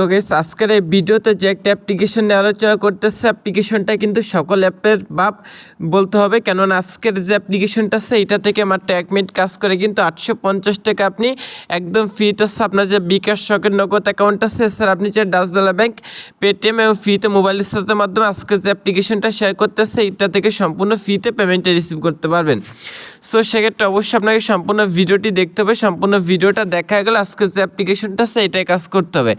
তো গেস আজকের এই ভিডিওতে যে একটা অ্যাপ্লিকেশন নিয়ে আলোচনা করতেছে অ্যাপ্লিকেশনটা কিন্তু সকল অ্যাপের বাপ বলতে হবে। কেননা আজকের যে অ্যাপ্লিকেশনটা আছে, এটা থেকে মাত্র এক মিনিট কাজ করে কিন্তু আটশো পঞ্চাশ টাকা আপনি একদম ফ্রিতে আছে আপনার যে বিকাশ শখের নগদ অ্যাকাউন্ট আছে স্যার আপনি যে ডাসবেলা ব্যাংক পেটিএম এবং ফ্রিতে মোবাইল রিচার্জের মাধ্যমে আজকের যে অ্যাপ্লিকেশনটা শেয়ার করতেছে, এটা থেকে সম্পূর্ণ ফ্রিতে পেমেন্টটা রিসিভ করতে পারবেন। সো সেক্ষেত্রে অবশ্যই আপনাকে সম্পূর্ণ ভিডিওটি দেখতে হবে, সম্পূর্ণ ভিডিওটা দেখা গেলে আজকে যে অ্যাপ্লিকেশনটা আছে, এটাই কাজ করতে হবে।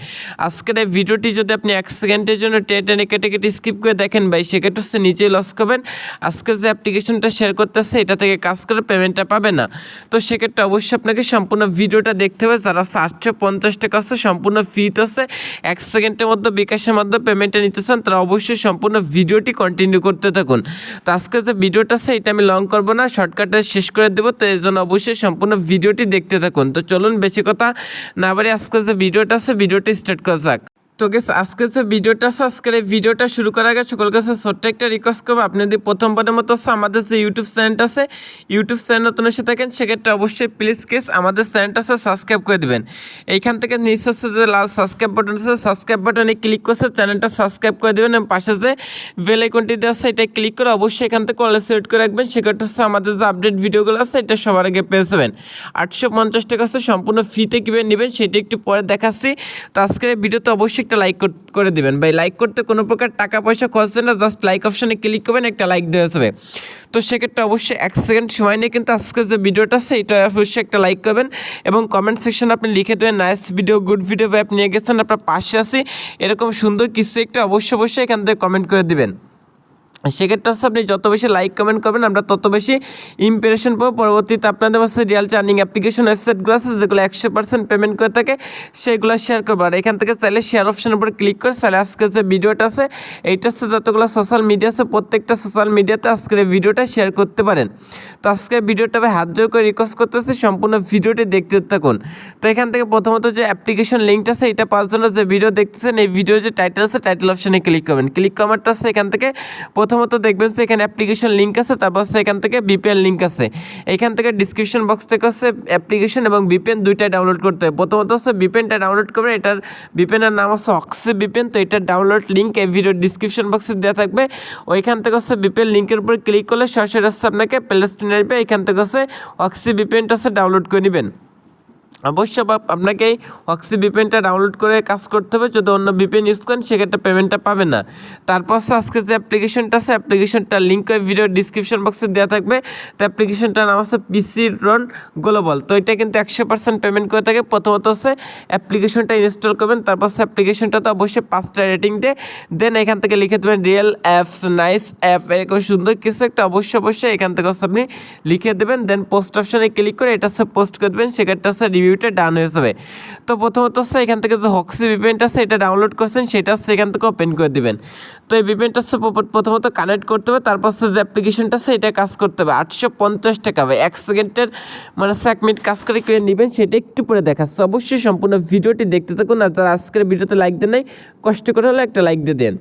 আজকের এই ভিডিওটি যদি আপনি এক সেকেন্ডের জন্য টেনে কেটে কেটে স্কিপ করে দেখেন ভাই, সেক্ষেত্রে হচ্ছে নিজেই লস করবেন। আজকে যে অ্যাপ্লিকেশনটা শেয়ার করতেছে এটা থেকে কাজ করে পেমেন্টটা পাবে না। তো সেক্ষেত্রে অবশ্যই আপনাকে সম্পূর্ণ ভিডিওটা দেখতে হবে। যারা আটশো পঞ্চাশ টাকা আছে, সম্পূর্ণ ফ্রিতে আছে। এক সেকেন্ডের মধ্যে বিকাশের মাধ্যমে পেমেন্টটা নিতে চান, তারা অবশ্যই সম্পূর্ণ ভিডিওটি কন্টিনিউ করতে থাকুন। তো আজকে যে ভিডিওটা আছে, এটা আমি লং করব না শর্টকাটে শেষ করে দেবো, তো এই জন্য অবশ্যই সম্পূর্ণ ভিডিওটি দেখতে থাকুন। তো চলুন, বেশি কথা না বাড়ি আজকে যে ভিডিওটা আছে, ভিডিওটি স্টার্ট করা যাক। তো গেস আজকে যে ভিডিওটা আছে আজকের এই ভিডিওটা শুরু করার আগে সকল কাছে ছোট্ট একটা রিকোয়েস্ট করব। আপনি যদি প্রথমবারের মতো আমাদের যে ইউটিউব চ্যানেলটা আছে ইউটিউব চ্যানেল নতুন এসে থাকেন, সেক্ষেত্রে অবশ্যই প্লিজ কেস আমাদের চ্যানেলটা আছে সাবস্ক্রাইব করে দেবেন। এইখান থেকে নিচে হচ্ছে যে লাল সাবস্ক্রাইব বাটন আছে সাবস্ক্রাইব বাটনে ক্লিক করছে চ্যানেলটা সাবস্ক্রাইব করে দেবেন এবং পাশে যে বেল আইকনটি দেওয়া আছে, এটা ক্লিক করে অবশ্যই এখান থেকে কলে সিলেক্ট করে রাখবেন। সেক্ষেত্রে হচ্ছে আমাদের যে আপডেট ভিডিওগুলো আছে, এটা সবার আগে পেয়ে যাবেন। আটশো পঞ্চাশ টাকা আছে সম্পূর্ণ ফ্রিতে কীভাবে নেবেন, সেটা একটু পরে দেখাচ্ছি। তো আজকের ভিডিওতে অবশ্যই একটা লাইক করে দেবেন। ভাই লাইক করতে কোনো প্রকার টাকা পয়সা খরচ না জাস্ট লাইক অপশানে ক্লিক করবেন, একটা লাইক দেওয়া যাবে। তো সেক্ষেত্রে অবশ্যই এক সেকেন্ড সময় নিয়ে কিন্তু আজকে যে ভিডিওটা আছে, এটা অবশ্যই একটা লাইক করবেন এবং কমেন্ট সেকশনে আপনি লিখে দেবেন নাইস ভিডিও গুড ভিডিও ভাই, আপনি নিয়ে গেছেন আপনার পাশে আছি। এরকম সুন্দর কিছু একটা অবশ্যই অবশ্যই এখান থেকে কমেন্ট করে দিবেন। সেক্ষেত্রে হচ্ছে আপনি যত বেশি লাইক কমেন্ট করবেন, আমরা তত বেশি ইমপ্রেশন পাবো। পরবর্তীতে আপনাদের হচ্ছে রিয়াল চার্নিং অ্যাপ্লিকেশন ওয়েবসাইটগুলো আছে, যেগুলো একশো পার্সেন্ট পেমেন্ট করে থাকে, সেগুলো শেয়ার করব। আর এখান থেকে চাইলে শেয়ার অপশনের উপর ক্লিক করে চাইলে আজকে যে ভিডিওটা আছে, এইটা হচ্ছে যতগুলো সোশ্যাল মিডিয়া আছে, প্রত্যেকটা সোশ্যাল মিডিয়াতে আজকের ভিডিওটা শেয়ার করতে পারেন। তো আজকের ভিডিওটা আমি হাত জোর করে রিকোয়েস্ট করতেছি, সম্পূর্ণ ভিডিওটি দেখতে থাকুন। তো এখান থেকে প্রথমত যে অ্যাপ্লিকেশন লিঙ্কটা আছে এটা জন্য যে ভিডিও দেখতেছেন, এই ভিডিও যে টাইটেল আছে টাইটেল অপশনে ক্লিক করবেন। ক্লিক কমারটা আছে এখান থেকে প্রথমত দেখবেন যে এখানে অ্যাপ্লিকেশন লিঙ্ক আছে, তারপর হচ্ছে এখান থেকে বিপিএন লিঙ্ক আছে। এখান থেকে ডিসক্রিপশন বক্স থেকে হচ্ছে অ্যাপ্লিকেশন এবং বিপিএন দুইটা ডাউনলোড করতে হবে প্রথমত হচ্ছে বিপিএনটা ডাউনলোড করবেন, এটার বিপিএনের নাম হচ্ছে অক্সি বিপিএন তো এটার ডাউনলোড লিঙ্ক এই ভিডিও ডিসক্রিপশন বক্সে দেওয়া থাকবে। ওইখান থেকে হচ্ছে বিপিএন লিঙ্কের উপর ক্লিক করলে সরাসরি হচ্ছে আপনাকে প্লে স্টোরে এখান থেকে হচ্ছে অক্সি বিপিএনটা হচ্ছে ডাউনলোড করে নেবেন। অবশ্যই আপ- আপনাকে অক্সি বিপেনটা ডাউনলোড করে কাজ করতে হবে। যদি অন্য বিপেন ইউজ করেন, সেক্ষেত্রে পেমেন্টটা পাবেন না। তারপর আজকে যে অ্যাপ্লিকেশনটা আছে অ্যাপ্লিকেশনটার লিঙ্ক ওই ভিডিও ডিসক্রিপশন বক্সে দেওয়া থাকবে। তো অ্যাপ্লিকেশনটার নাম হচ্ছে পিসি রন গ্লোবাল তো এটা কিন্তু একশো পার্সেন্ট পেমেন্ট করে থাকে। প্রথমত হচ্ছে অ্যাপ্লিকেশনটা ইনস্টল করবেন। তারপর হচ্ছে অ্যাপ্লিকেশনটাতে অবশ্যই পাঁচটা রেটিং দিয়ে দেন এখান থেকে লিখে দেবেন রিয়েল অ্যাপস নাইস অ্যাপ এরকম সুন্দর কিছু একটা অবশ্যই অবশ্যই এখান থেকে হচ্ছে আপনি লিখে দেবেন। দেন পোস্ট অপশনে ক্লিক করে এটা হচ্ছে পোস্ট করে দেবেন। সেক্ষেত্রে হচ্ছে রিভিউটা ডাউন হয়ে যাবে। তো প্রথমত হচ্ছে এখান থেকে যে হক্সি ভিপেন্ট আছে, এটা ডাউনলোড করছেন, সেটা হচ্ছে এখান থেকে ওপেন করে দিবেন। তো এই ভিপেন্টটা হচ্ছে প্রথমত কানেক্ট করতে হবে, তারপর হচ্ছে যে অ্যাপ্লিকেশনটা আছে, এটা কাজ করতে হবে। আটশো পঞ্চাশ টাকা হবে। এক সেকেন্ডের মানে এক মিনিট কাজ করে করে নেবেন, সেটা একটু পরে দেখাচ্ছে অবশ্যই সম্পূর্ণ ভিডিওটি দেখতে থাকুন, আর যারা আজকের ভিডিওতে লাইক দেন নাই, কষ্ট করে হলে একটা লাইক দিয়ে দেন।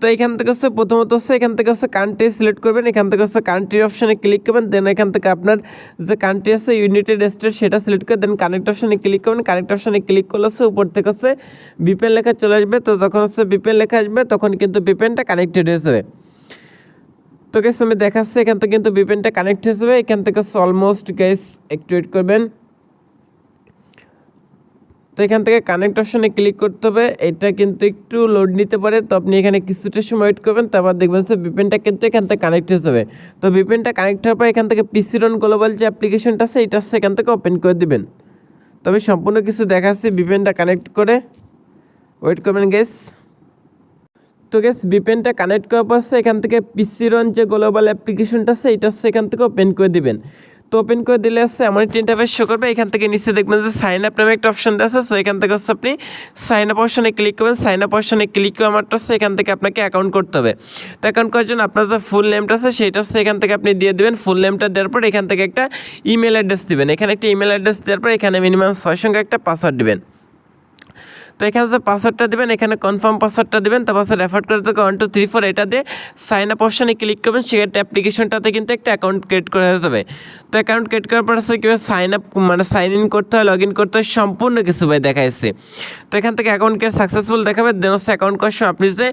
তো এখান থেকে হচ্ছে প্রথমত হচ্ছে এখান থেকে হচ্ছে কান্ট্রি সিলেক্ট করবেন, এখান থেকে হচ্ছে কান্ট্রি অপশানে ক্লিক করবেন দেন এখান থেকে আপনার যে কান্ট্রি আছে ইউনাইটেড স্টেট সেটা সিলেক্ট করে দেন কানেক্ট অপশানে ক্লিক করবেন কানেক্ট অপশানে ক্লিক করলে হচ্ছে উপর থেকে হচ্ছে বিপেন লেখা চলে আসবে, তো যখন হচ্ছে বিপেন লেখা আসবে তখন কিন্তু বিপেনটা কানেক্টেড হয়ে যাবে। তো গেস আমি দেখাচ্ছি, এখান থেকে কিন্তু বিপেনটা কানেক্ট হয়ে যাবে, এখান থেকে অলমোস্ট গ্যাস একটু করবেন। তো এখান থেকে কানেক্ট অপশনে ক্লিক করতে হবে। এটা কিন্তু একটু লোড নিতে পারে। তো আপনি এখানে কিছুটা সময় ওয়েট করবেন, তারপর দেখবেন যে বিপেনটা কিন্তু এখান থেকে কানেক্ট হয়ে যাবে। তো বিপেনটা কানেক্ট হওয়ার পর এখান থেকে পিসি রন গ্লোবাল যে অ্যাপ্লিকেশনটা আছে, এটা এখান থেকে ওপেন করে দিবেন। তো আমি সম্পূর্ণ কিছু দেখাচ্ছি বিপেনটা কানেক্ট করে। ওয়েট করবেন গেস তো গেস বিপেনটা কানেক্ট করার পর এখান থেকে পিসি রন যে গ্লোবাল অ্যাপ্লিকেশনটা আছে, এটা এখান থেকে ওপেন করে দিবেন। তো ওপেন করে দিলে হচ্ছে এমন একটি ইন্টারফেস শো করবে। এখান থেকে নিচে দেখবেন যে সাইন আপ নামে একটা অপশন আছে। সো এখান থেকে হচ্ছে আপনি সাইন আপ অপশনে ক্লিক করবেন। সাইন আপ অপশনে ক্লিক করে আমারটা হচ্ছে এখান থেকে আপনাকে অ্যাকাউন্ট করতে হবে। তো অ্যাকাউন্ট করার জন্য আপনার যে ফুল নেমটা আছে, সেটা হচ্ছে এখান থেকে আপনি দিয়ে দেবেন। ফুল নেমটা দেওয়ার পর এখান থেকে একটা ইমেল অ্যাড্রেস দেবেন। এখানে একটা ইমেল অ্যাড্রেস দেওয়ার পর এখানে মিনিমাম ছয় সংখ্যা একটা পাসওয়ার্ড দিবেন। তো এখানে যে পাসওয়ার্ডটা দেবেন, এখানে কনফার্ম পাসওয়ার্ডটা দেবেন, তারপর রেফার করে থেকে ওয়ান টু থ্রি ফোর এটা দিয়ে সাইন আপ অপশানে ক্লিক করবেন সেক্ষেত্রে অ্যাপ্লিকেশনটাতে কিন্তু একটা অ্যাকাউন্ট ক্রিয়েট করা যাবে। তো অ্যাকাউন্ট ক্রিয়েট করার পর হচ্ছে কীভাবে সাইন আপ মানে সাইন ইন করতে হয় লগ ইন করতে হয়, সম্পূর্ণ কিছু ভাই দেখাইছে। তো এখান থেকে অ্যাকাউন্ট কে সাকসেসফুল দেখাবে দেন হচ্ছে অ্যাকাউন্ট করার সময় আপনি যে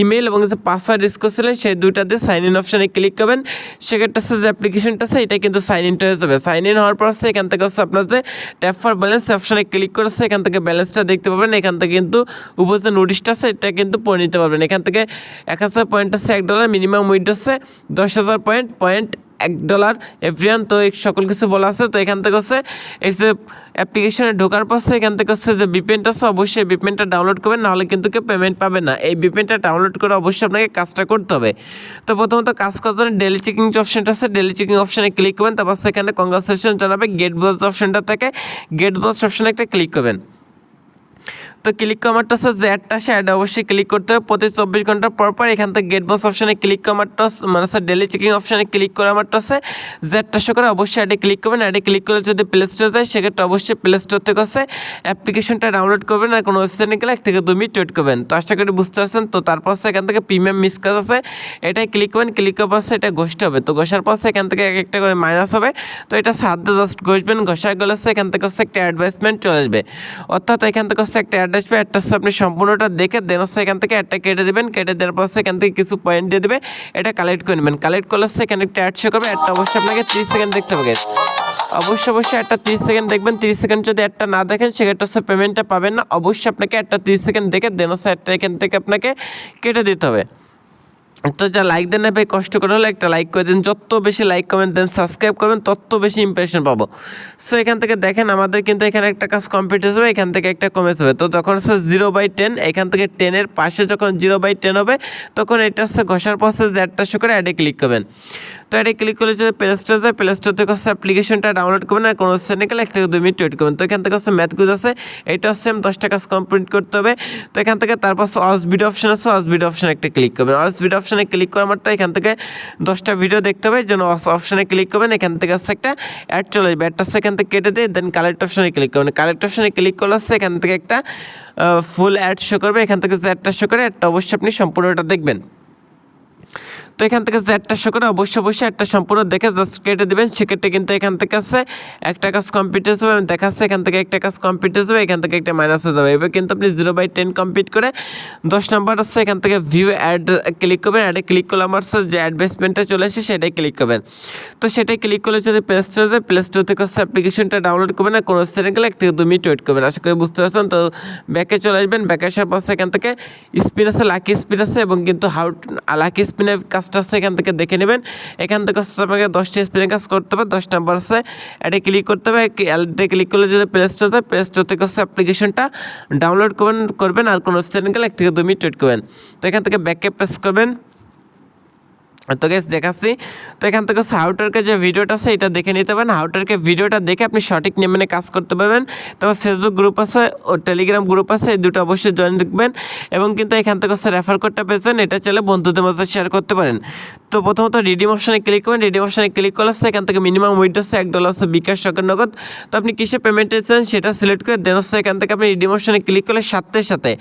ইমেল এবং যে পাসওয়ার্ড ইউজ করছিলেন, সেই দুইটা দিয়ে সাইন ইন অপশানে ক্লিক করবেন। সেক্ষেত্রে হচ্ছে যে অ্যাপ্লিকেশনটা আছে, এটা কিন্তু সাইন ইনটা হয়ে যাবে। সাইন ইন হওয়ার পর হচ্ছে এখান থেকে হচ্ছে আপনার যে ট্যাপ ফর ব্যালেন্স অপশানে ক্লিক করেছে, এখান থেকে ব্যালেন্সটা দেখতে পাবেন। এখান থেকে কিন্তু উপর যে নোটিশটা আছে, এটা কিন্তু পড়ে নিতে পারবেন। এখান থেকে এক হাজার পয়েন্ট আছে, এক ডলার মিনিমাম উইড হচ্ছে দশ হাজার পয়েন্ট পয়েন্ট এক ডলার এভরিয়ান তো সকল কিছু বলা আছে। তো এখান থেকে হচ্ছে এই যে অ্যাপ্লিকেশনে ঢোকার হচ্ছে এখান থেকে হচ্ছে যে বিপেনটা আছে, অবশ্যই বিপেনটা ডাউনলোড করবেন, নাহলে কিন্তু কেউ পেমেন্ট পাবে না। এই বিপেনটা ডাউনলোড করে অবশ্যই আপনাকে কাজটা করতে হবে। তো প্রথমত কাজ করার জন্য ডেলি চেকিং যে অপশনটা আছে ডেলি চেকিং অপশানে ক্লিক করবেন। তারপর সেখানে কংগ্রাচুলেশন জানাবে গেট বস অপশনটা থেকে গেট বস অপশানে একটা ক্লিক করবেন। তো ক্লিক কমারটা হচ্ছে যে সে অ্যাড অবশ্যই ক্লিক করতে হবে। প্রতি চব্বিশ ঘণ্টার পর পর এখান থেকে গেট বস অপশানে ক্লিক কমারটা মানে হচ্ছে ডেলি চেকিং অপশানে ক্লিক করা আমারটা হচ্ছে যে অ্যাডটা শো করে অবশ্যই অ্যাডে ক্লিক করবেন। অ্যাডে ক্লিক করলে যদি প্লে স্টোরে যায়, সেক্ষেত্রে অবশ্যই প্লে স্টোর থেকে হচ্ছে অ্যাপ্লিকেশনটা ডাউনলোড করবেন আর কোনো ওয়েবসাইটে গেলে এক থেকে দু মিনিট ওয়েট করবেন। তো আশা করি বুঝতে পারছেন। তো তারপর হচ্ছে এখান থেকে প্রিমিয়াম মিস কাজ আছে। এটাই ক্লিক করবেন। ক্লিক করার পর হচ্ছে এটা ঘষতে হবে। তো ঘষার পর এখান থেকে এক একটা করে মাইনাস হবে। তো এটা সাত জাস্ট ঘষবেন। ঘষা গেলে হচ্ছে এখান থেকে হচ্ছে একটা অ্যাডভাইসমেন্ট চলে আসবে। অর্থাৎ এখান থেকে হচ্ছে একটা অ্যাড আসবে অ্যাডটা আপনি সম্পূর্ণটা দেখে দেন হচ্ছে এখান থেকে একটা কেটে দেবেন। কেটে দেওয়ার পর সেখান থেকে কিছু পয়েন্ট দিয়ে দেবে এটা কালেক্ট করে নেবেন। কালেক্ট করলে সেখানে একটা অ্যাড শো করবে। অ্যাডটা অবশ্যই আপনাকে ত্রিশ সেকেন্ড দেখতে হবে অবশ্যই অবশ্যই একটা তিরিশ সেকেন্ড দেখবেন। তিরিশ সেকেন্ড যদি একটা না দেখেন, সেক্ষেত্রে হচ্ছে পেমেন্টটা পাবেন না। অবশ্যই আপনাকে একটা তিরিশ সেকেন্ড দেখে দেন হচ্ছে একটা এখান থেকে আপনাকে কেটে দিতে হবে। তো যা লাইক দেন না ভাই, কষ্ট করে হলে একটা লাইক করে দিন। যত বেশি লাইক কমেন্ট দেন সাবস্ক্রাইব করবেন, তত বেশি ইমপ্রেশন পাবো। সো এখান থেকে দেখেন, আমাদের কিন্তু এখানে একটা কাজ কমপ্লিট হয়ে যাবে, এখান থেকে একটা কমে যাবে তো যখন হচ্ছে জিরো বাই টেন এখান থেকে টেনের পাশে যখন জিরো বাই টেন হবে, তখন এটা হচ্ছে ঘষার প্রসেস জ্যাডটা শো করে অ্যাডে ক্লিক করবেন। তো এটা ক্লিক করলে যদি প্লে স্টোর যায় প্লে স্টোর থেকে হচ্ছে অ্যাপ্লিকেশনটা ডাউনলোড করবেন আর কোনো ওয়েবসাইটে গেলে এক থেকে দুই মিনিট ওয়েট করবেন। তো এখান থেকে হচ্ছে ম্যাথ গুজ আছে, এটা হচ্ছে আমি দশটা কাজ কমপ্লিট করতে হবে। তো এখান থেকে তারপর হচ্ছে অস ভিডিও অপশন আছে অস ভিডিও অপশানে একটা ক্লিক করবেন। অস ভিডিও অপশানে ক্লিক করার মাত্র এখান থেকে দশটা ভিডিও দেখতে হবে, যেন অপশানে ক্লিক করবেন, এখান থেকে আসছে একটা অ্যাড চলে যাবে অ্যাডটা সেখান থেকে কেটে দিয়ে দেন কালেক্ট অপশানে ক্লিক করবেন। কালেক্ট অপশানে ক্লিক করলে আসছে এখান থেকে একটা ফুল অ্যাড শো করবে। এখান থেকে যে অ্যাডটা শো করে অ্যাডটা অবশ্যই আপনি সম্পূর্ণটা দেখবেন। তো এখান থেকে যে একটা শো করে অবশ্যই অবশ্যই একটা সম্পূর্ণ দেখে জাস্ট কেটে দেবেন। সেক্ষেত্রে কিন্তু এখান থেকে আছে, একটা কাজ কমপ্লিট হয়ে যাবে দেখাচ্ছে, এখান থেকে একটা কাজ কমপ্লিট হয়ে যাবে, এখান থেকে একটা মাইনাস হয়ে যাবে। এবার কিন্তু আপনি জিরো বাই টেন কমপ্লিট করে দশ নম্বর হচ্ছে এখান থেকে ভিউ অ্যাড ক্লিক করবেন। অ্যাডে ক্লিক করলে আমার যে অ্যাডভার্সমেন্টটা চলে আসে, সেটাই ক্লিক করবেন। তো সেটাই ক্লিক করলে যদি প্লে স্টোরে যায় প্লে স্টোর থেকে হচ্ছে অ্যাপ্লিকেশনটা ডাউনলোড করবেন আর কোনো ওয়েবসাইটে গেলে এক থেকে দু মিনিট ওয়েট করবেন। আশা করি বুঝতে পারছেন। তো ব্যাকে চলে আসবেন। ব্যাকে আসার পর এখান থেকে স্পিন আছে লাকি স্পিন আছে এবং কিন্তু হাউ লাকি স্পিনের কাজটা হচ্ছে এখান থেকে দেখে নেবেন। এখান থেকে হচ্ছে আপনাকে দশটি স্পিনের কাজ করতে হবে, দশ নাম্বার আছে, এটা ক্লিক করতে হবে এটা ক্লিক করলে যদি প্লে স্টোর যায় প্লে স্টোর থেকে হচ্ছে অ্যাপ্লিকেশনটা ডাউনলোড করবেন করবেন, আর কোনো ওয়েবসাইটে গেলে এক থেকে দু মিনিট ওয়েট করবেন। তো এখান থেকে ব্যাকে প্রেস করবেন। তো গেস দেখাচ্ছি। তো এখান থেকে হাউটারকে যে ভিডিওটা আছে, এটা দেখে নিতে পারেন। হাউটারকে ভিডিওটা দেখে আপনি সঠিক নিয়মে কাজ করতে পারবেন। তবে ফেসবুক গ্রুপ আছে ও টেলিগ্রাম গ্রুপ আছে, এই দুটো অবশ্যই জয়েন দেখবেন। এবং কিন্তু এখান থেকে হচ্ছে রেফার কোডটা পেয়েছেন এটা চাইলে বন্ধুদের মধ্যে শেয়ার করতে পারেন। তো প্রথমত রিডিম অপশানে ক্লিক করবেন। রিডিম অপশানে ক্লিক করলে হচ্ছে এখান থেকে মিনিমাম উইড হচ্ছে এক ডলার হচ্ছে বিকাশ সকের নগদ। তো আপনি কিসে পেমেন্ট চান, সেটা সিলেক্ট করে দেন হচ্ছে এখান থেকে আপনি রিডিম অপশানে ক্লিক করলে সাথে সাথে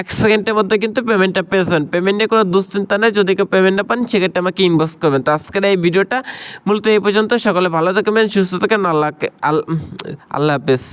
এক সেকেন্ডের মধ্যে কিন্তু পেমেন্টটা পেয়েছেন পেমেন্ট নিয়ে কোনো দুশ্চিন্তা নেই, যদি কেউ পেমেন্ট না পান, সেক্ষেত্রে আমাকে ইনবক্স করবেন। তো আজকের এই ভিডিওটা মূলত এই পর্যন্ত। সকলে ভালো থাকবেন, সুস্থ থাকেন আল্লাহকে আল্লাহ হাফেজ।